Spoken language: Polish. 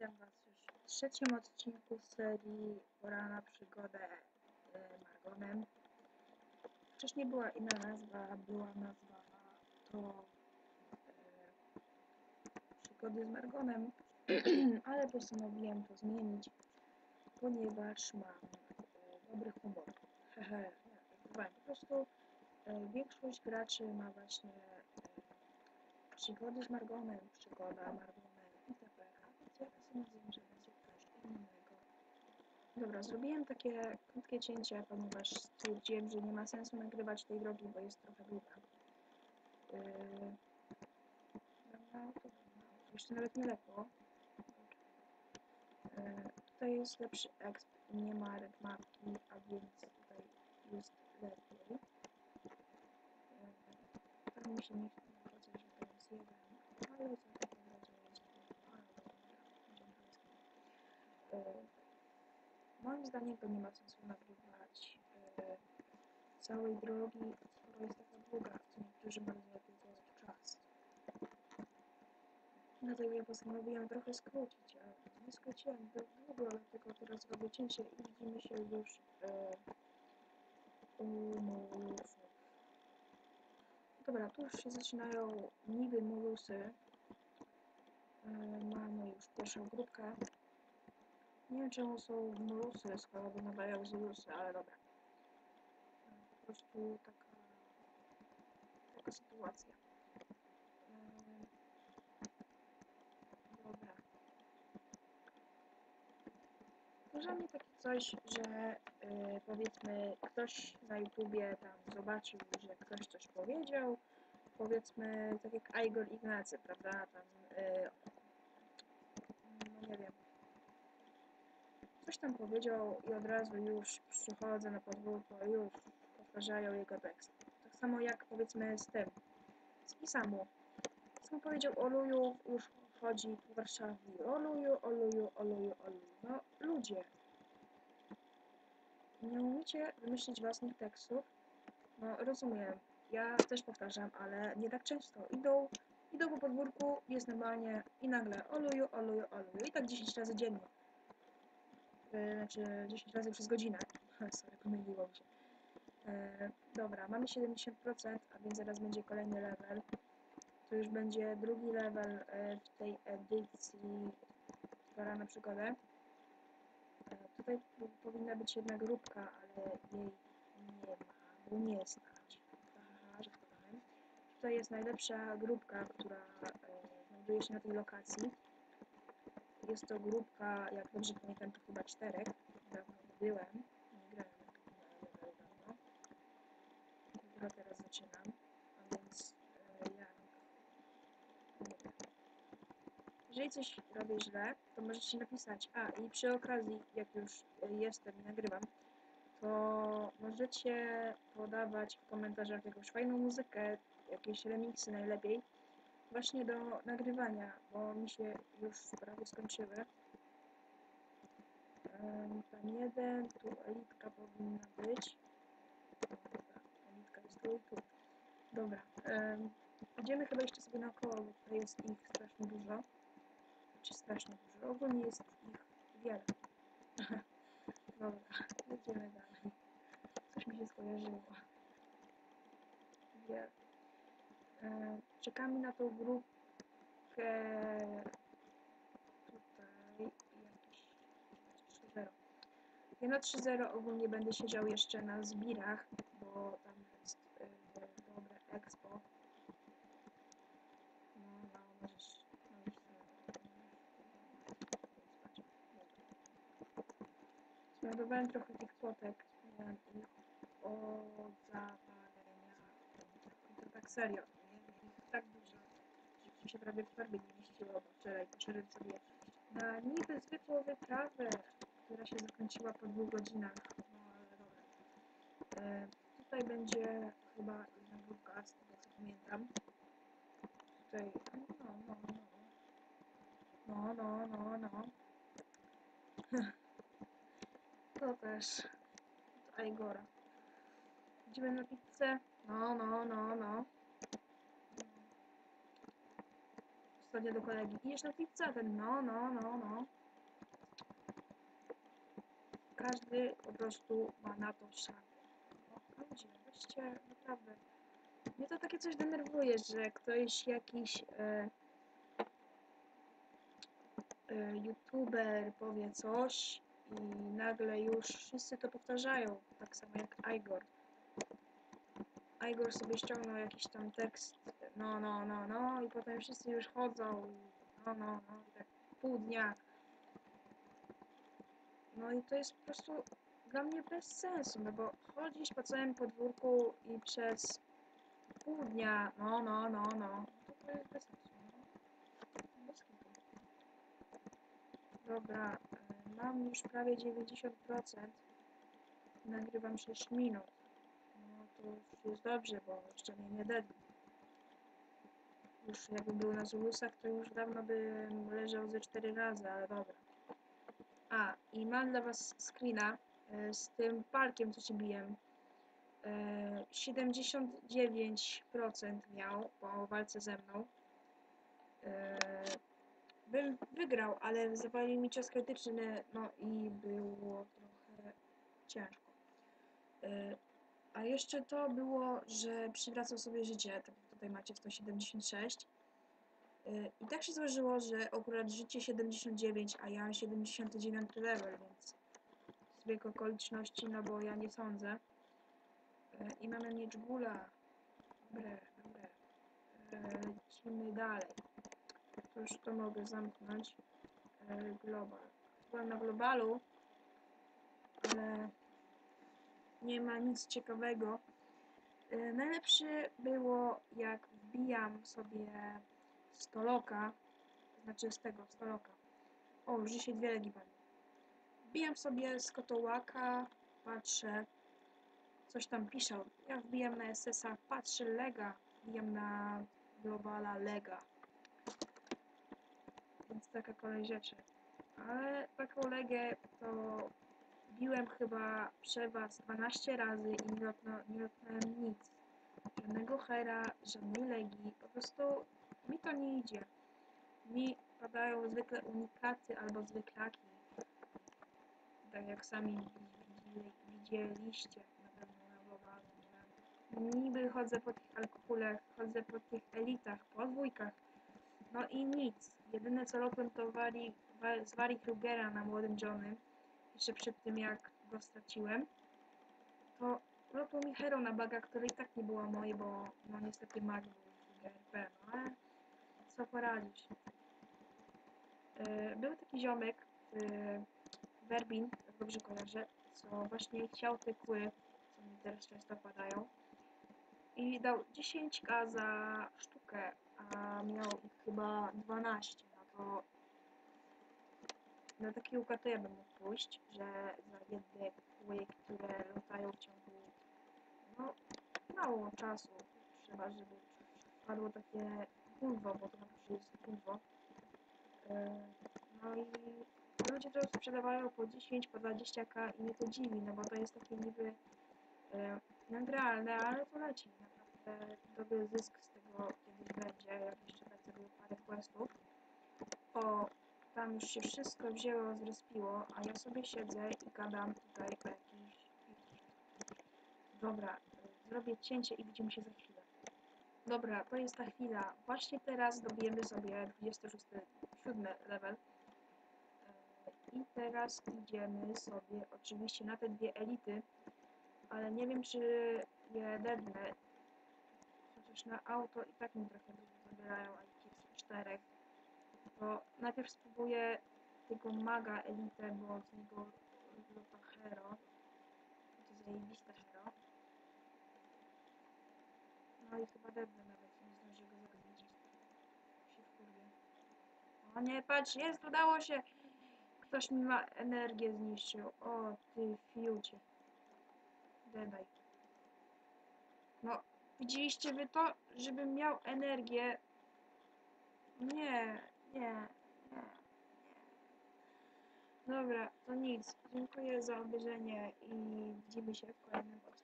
Witam Was już w trzecim odcinku serii Pora na przygodę e, Margonem. Wcześniej była inna nazwa, była nazwa to e, Przygody z Margonem, ale postanowiłem to zmienić, ponieważ mam e, dobry humor. Hehe, po prostu e, większość graczy ma właśnie e, Przygody z Margonem, przygoda Margonem postanowiłem, że będzie coś innego. Dobra, zrobiłem takie krótkie cięcie, ponieważ stwierdziłem, że nie ma sensu nagrywać tej drogi, bo jest trochę długa. Yy... Dobra, to. Jeszcze nawet nie lekło. Yy, tutaj jest lepszy exp, nie ma red mapki, a więc tutaj jest lepiej. Yy, tam mi się nie chce że to jest jeden, ale za to nagradzę jest dwa, ale dobra, możemy to skipnąć. Yy, Moim zdaniem to nie ma sensu nagrywać yy, całej drogi, skoro jest taka długa, co niektórzy mają tylko czas. Dlatego ja postanowiłem trochę skrócić, ale nie skróciłem zbyt długo, dlatego teraz robię cięcie i widzimy się już yy, u mulusów. Dobra, tu już się zaczynają niby mulusy. Yy, mamy już pierwszą grupkę. Nie wiem czemu są mulusy, skoro wymagają zulusy, ale dobra. Po prostu taka, taka sytuacja. Ym, Dobra. Może mnie takie coś, że y, powiedzmy ktoś na YouTubie tam zobaczył, że ktoś coś powiedział, powiedzmy tak jak Igor Ignacy, prawda, tam y, no nie wiem, coś tam powiedział i od razu już przychodzę na podwórko, już powtarzają jego tekst. Tak samo jak powiedzmy z tym, z Isamu. Sam powiedział Oluju, już chodzi po Warszawie. Oluju, Oluju, Oluju, Oluju. No ludzie, nie umiecie wymyślić własnych tekstów? No rozumiem, ja też powtarzam, ale nie tak często. Idą, idą po podwórku, jest normalnie i nagle Oluju, Oluju, Oluju. I tak 10 razy dziennie. Yy, znaczy 10 razy przez godzinę. Sorry, pomyliło się. Yy, dobra, mamy 70%, a więc zaraz będzie kolejny level. To już będzie drugi level yy, w tej edycji Pora na przygodę. Yy, tutaj po- powinna być jedna grupka, ale jej nie ma, bo nie. Haha, żartowałem. Tutaj jest najlepsza grupka, która yy, znajduje się na tej lokacji. Jest to grupka, jak dobrze pamiętam, to chyba czterech. Dawno nie byłem, nie grałem na levelu dawno. Dopiero teraz zaczynam, a więc e, jak... Jeżeli coś robię źle, to możecie napisać. A, i przy okazji, jak już jestem i nagrywam, to możecie podawać w komentarzach jakąś fajną muzykę, jakieś remiksy najlepiej, właśnie do nagrywania, bo mi się już prawie skończyły. Tam jeden, tu elitka powinna być. Dobra, elitka jest tu i tu. Dobra, em, idziemy chyba jeszcze sobie naokoło, bo tutaj jest ich strasznie dużo. Czy strasznie dużo? Ogólnie jest ich wiele. Dobra, jedziemy dalej. Coś mi się skojarzyło. Wiele. E, czekamy na tą grupkę tutaj jakiś 3-0. Ja na 3-0 ogólnie będę siedział jeszcze na zbirach, bo tam jest y, dobre expo. No, no, możesz, możesz. Zmarnowałem trochę tych płotek, miałem ich zawalenia. To tak serio, nie? Ich tak dużo, że mi się prawie w torbie nie mieściło, wczoraj poszedłem sobie na niby zwykłą wyprawę, która się zakończyła po dwóch godzinach. No. E, tutaj będzie chyba jedna grupka, z tego co pamiętam. Tutaj, no, no, no. No, no, no, no. To też. To Igora. Idziemy na pizzę. No, no, no, no. Ostatnio do kolegi. Idziesz na pizza? Ten, no, no, no, no. Każdy po prostu ma na to szansę. O, ludzie, weźcie, naprawdę. Mnie to takie coś denerwuje, że ktoś jakiś e, e, youtuber powie coś i nagle już wszyscy to powtarzają, tak samo jak Igor. Igor sobie ściągnął jakiś tam tekst, no, no, no, no i potem wszyscy już chodzą no, no, no i tak pół dnia. No i to jest po prostu dla mnie bez sensu, no bo chodzisz po całym podwórku i przez pół dnia, no, no, no, no, to, jest bez sensu. No. Dobra, y, mam już prawie 90%. Nagrywam 6 minut. To już jest dobrze, bo jeszcze mnie nie dedli. Już jakbym był na Zulusach, to już dawno bym leżał ze 4 razy, ale dobra. A, i mam dla was screena y, z tym parkiem, co się biłem. E, 79% miał po walce ze mną. E, Bym wygrał, ale zawalił mi czas krytyczny, no i było trochę ciężko. E, A jeszcze to było, że przywracał sobie życie, tak jak tutaj macie 176. E, I tak się złożyło, że akurat życie 79, a ja mam 79 level, więc zbieg okoliczności, no bo ja nie sądzę. E, I mamy miecz gula. Dobre, dobre. E, Lecimy dalej. To już to mogę zamknąć. E, Global. Byłem na globalu, ale nie ma nic ciekawego. E, Najlepsze było jak wbijam sobie stoloka, to znaczy z tego stoloka. O, już się dwie legi pali. Wbijam sobie z kotołaka, patrzę, coś tam piszą. Ja wbijam na SS-a, patrzę lega, wbijam na globala lega. Więc taka kolej rzeczy. Ale taką legę to biłem chyba przewas 12 razy i nie, lotnąłem nic. Żadnego hera, żadnej legi. Po prostu mi to nie idzie. Mi padają zwykle unikaty albo zwyklaki. Tak jak sami widzi- widzieliście na pewno na? Niby chodzę po tych alkoholach, chodzę po tych elitach, po dwójkach. No i nic. Jedyne co lotłem to wari, wa, z Wari Krugera na młodym Johnem. Jeszcze przed tym jak go straciłem. To lotło mi hero na baga, które i tak nie było moje, bo no niestety mag był w GRP, no ale co poradzić. Yy, Był taki ziomek, yy, Werbin, jak dobrze kojarzę, co właśnie chciał te kły, co mi teraz często padają. I dał 10k za sztukę, a miał ich chyba 12, no to na taki układ ja bym mógł pójść, że za jedne kły, które latają w ciągu no mało czasu, trzeba, żeby wpadło takie pulwo, bo to naprawdę jest pulwo. Yy, No i ludzie to sprzedawają po 10, po 20k i mnie to dziwi, no bo to jest takie niby e, nagralne, ale to leci. Naprawdę dobry zysk z tego kiedyś będzie, jak jeszcze tak zrobię parę questów. O, tam już się wszystko wzięło, zrespiło, a ja sobie siedzę i gadam tutaj o jakichś... Dobra, zrobię cięcie i widzimy się za chwilę. Dobra, to jest ta chwila. Właśnie teraz dobijemy sobie 26, 7 level. E, I teraz idziemy sobie oczywiście na te dwie elity, ale nie wiem czy je dednę. Chociaż na auto i tak mi trochę dużo zabierają, a ich jest czterech. To najpierw spróbuję tego maga elitę, bo z niego lota hero. To zajebiste hero. No i chyba dednę nawet, nie zdążę go zabić. Się wkurwię. O nie, patrz, jest, udało się! Ktoś mi ma energię zniszczył. O, ty fiucie. Dedaj. No, widzieliście wy to? Żebym miał energię. Nie, nie, nie, nie. Dobra, to nic. Dziękuję za obejrzenie i widzimy się w kolejnym odcinku.